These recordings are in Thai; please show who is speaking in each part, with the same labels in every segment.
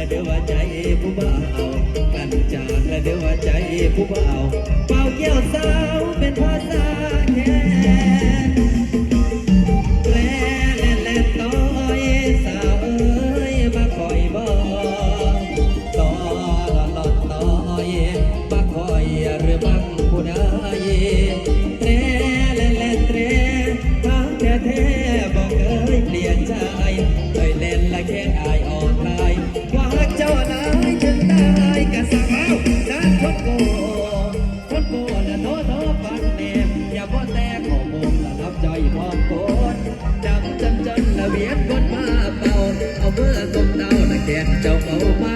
Speaker 1: ละเดือว่าใจผู้บ่าวกันจากละเดือว่าใจผู้บ่าวเป่าเกี่ยวสาวเป็นพ่อสาว เบียนคนมาเป่าเอาเมื่อตมเดาตะแกนเจ้าเป่ามา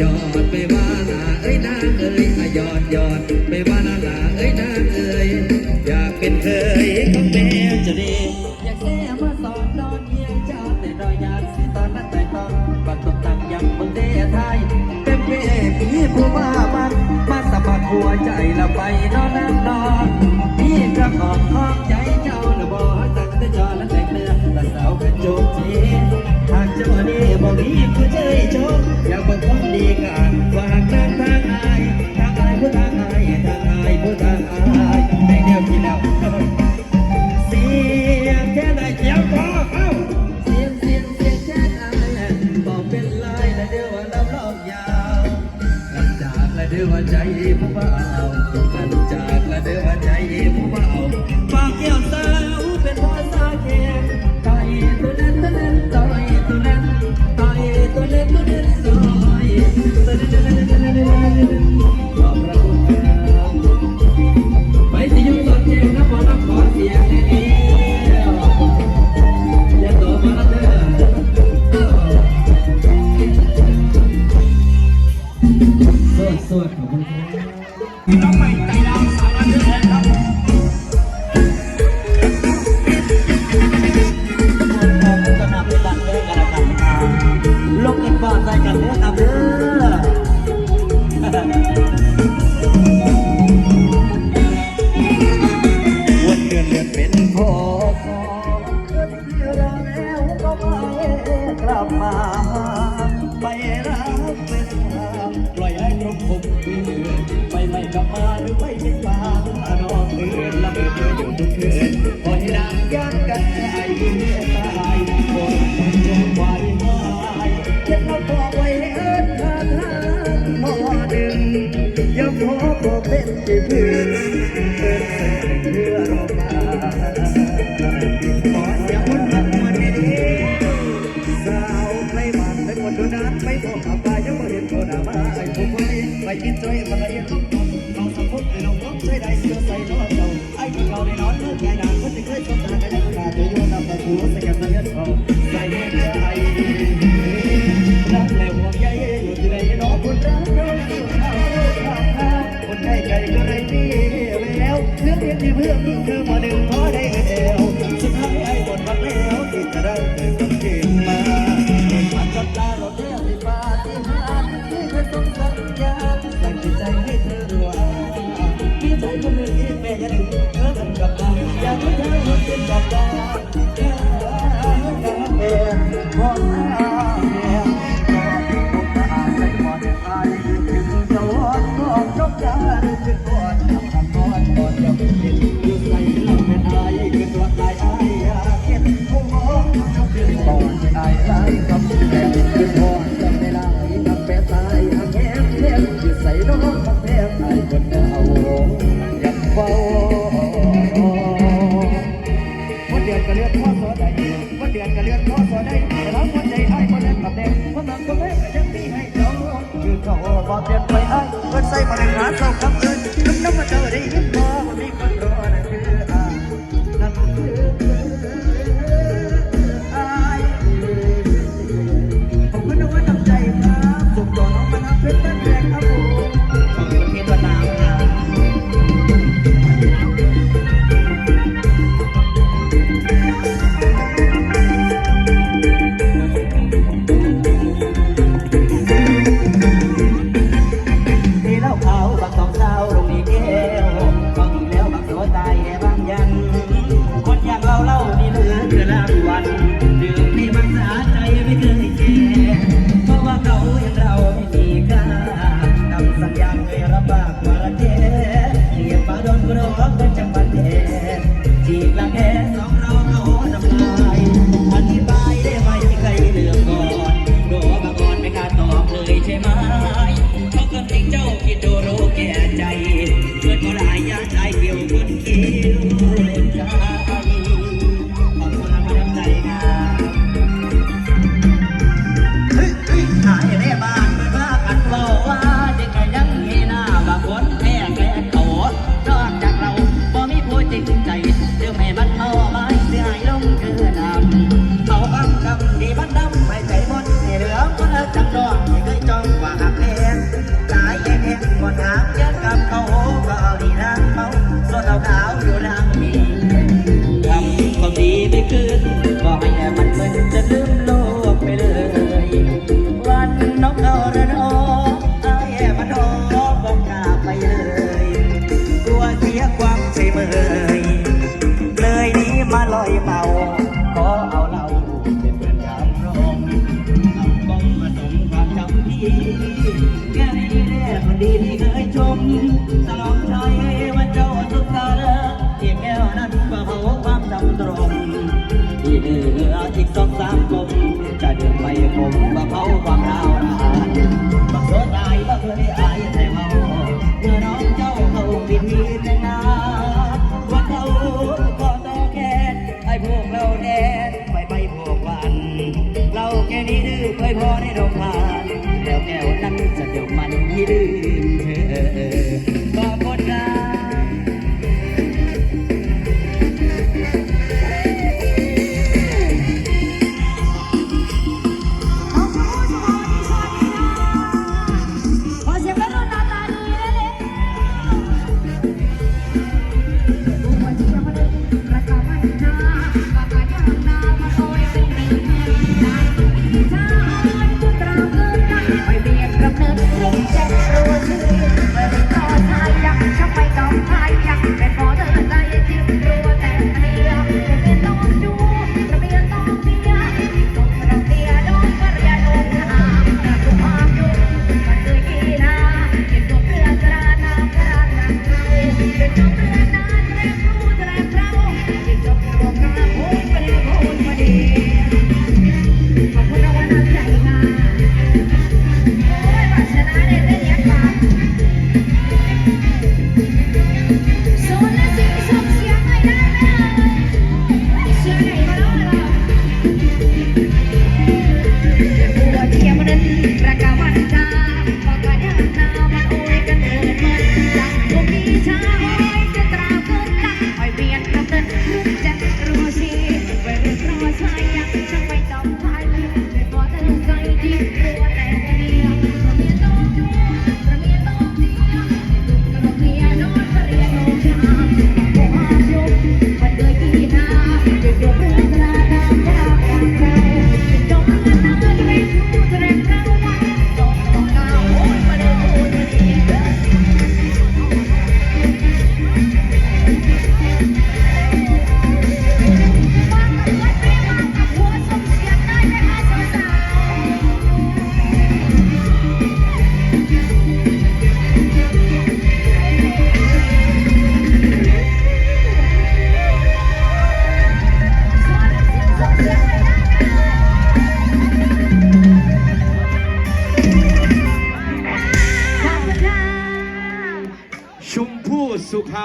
Speaker 1: ยอดไปว่านาเอ้ยนางเอ้ยยอดยอดไปว่านาหาเอ้ยนาเอ้ยอยากเป็นเคยของแม่จะดีอยากแท้มาสอนนอนเยี่ยงเจ้าแต่รอยยากสิตอนนั้นใจตองบัดตกตังยังบนเตะไทยเป็มเป้พี่ผู้ว่ามันมาสะบัดหัวใจละไปนอนนั่นาพี่กระหอบห้องใจเจ้าละบ่ใจ แต่จอนั้นแตกเนื้อแต่สาวกระจกทีหากเจ้าดีบอกนี้คือใจโจกอยากบอกคนดีกันว่าหากทางทางอายทางอายผู้ทางอายทางอายผู้ทางอายในแนวที่แล้วเสียงแค่ไหนเสียงพอเอ้าเสียงเสียงเสียงแค่ไหนบอกเป็นลายและเดี๋ยวว่าลำลองยาวกันจากและเดี๋ยวว่าใจผู้บาวลังจา
Speaker 2: กและเดี๋ยวว่า ต้องใหใจดำสาวน้ำเชื้อแทนครับลูกกันบ้านใจกันเด้อครับเด้อวันเดือ
Speaker 3: นเดือนเป็นพ่อ เปลี่ยนไปให้เพื่อนใส่มาเล่นหาเจ้าครับ
Speaker 4: I.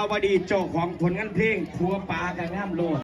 Speaker 4: าวดีเจ้าของผลงานเพลงครัวปลากับงาำโลด